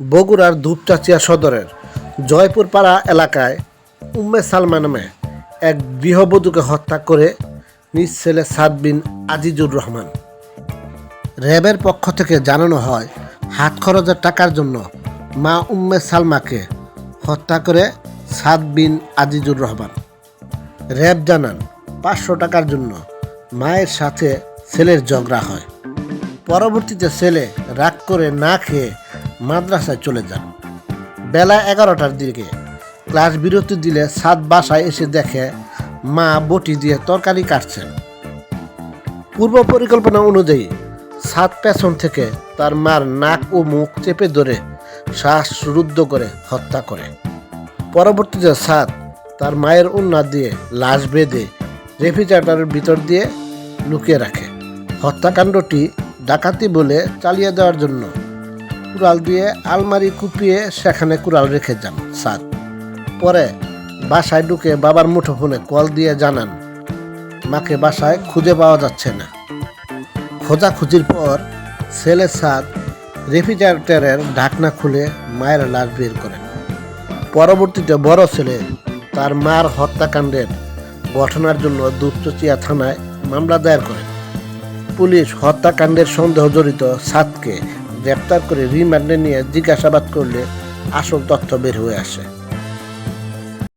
বগুড়ার ধূপচাচিয়া সদরের জয়পুর পাড়া এলাকায় উম্মে সালমা নামে এক গৃহবধূকে হত্যা করে নিজ ছেলে সাদ বিন আজিজুর রহমান। র্যাবের পক্ষ থেকে জানানো হয়, হাত খরচের টাকার জন্য মা উম্মে সালমাকে হত্যা করে সাদ বিন আজিজুর রহমান। র্যাব জানান, পাঁচশো টাকার জন্য মায়ের সাথে ছেলের ঝগড়া হয়। পরবর্তীতে ছেলে রাগ করে না খেয়ে মাদ্রাসায় চলে যান। বেলা এগারোটার দিকে ক্লাস বিরতি দিলে সাত বাসায় এসে দেখে মা বটি দিয়ে তরকারি কাটছেন। পূর্ব পরিকল্পনা অনুযায়ী সাত পেছন থেকে তার মার নাক ও মুখ চেপে ধরে শ্বাস রুদ্ধ করে হত্যা করে। পরবর্তীতে সাত তার মায়ের উন্না দিয়ে লাশ বেঁধে রেফ্রিজারেটরের ভিতর দিয়ে লুকিয়ে রাখে। হত্যাকাণ্ডটি ডাকাতি বলে চালিয়ে দেওয়ার জন্য কুড়াল দিয়ে আলমারি কুপিয়ে সেখানে কুড়াল রেখে যান সাদ পরে বাসায় ঢুকে বাবার মুঠো ফোনে কল দিয়ে জানান, মাকে বাসায় খুঁজে পাওয়া যাচ্ছে না। খোঁজাখুঁজির পর ছেলে সাদ রেফ্রিজারেটরের ঢাকনা খুলে মায়ের লাশ বের করেন। পরবর্তীতে বড় ছেলে তার মার হত্যাকাণ্ডের ঘটনার জন্য দুপচচিয়া থানায় মামলা দায়ের করেন। পুলিশ হত্যাকাণ্ডের সন্দেহ জড়িত সাতকে গ্রেপ্তার করে রিমান্ডে নিয়ে জিজ্ঞাসাবাদ করলে আসল তথ্য বের হয়ে আসে।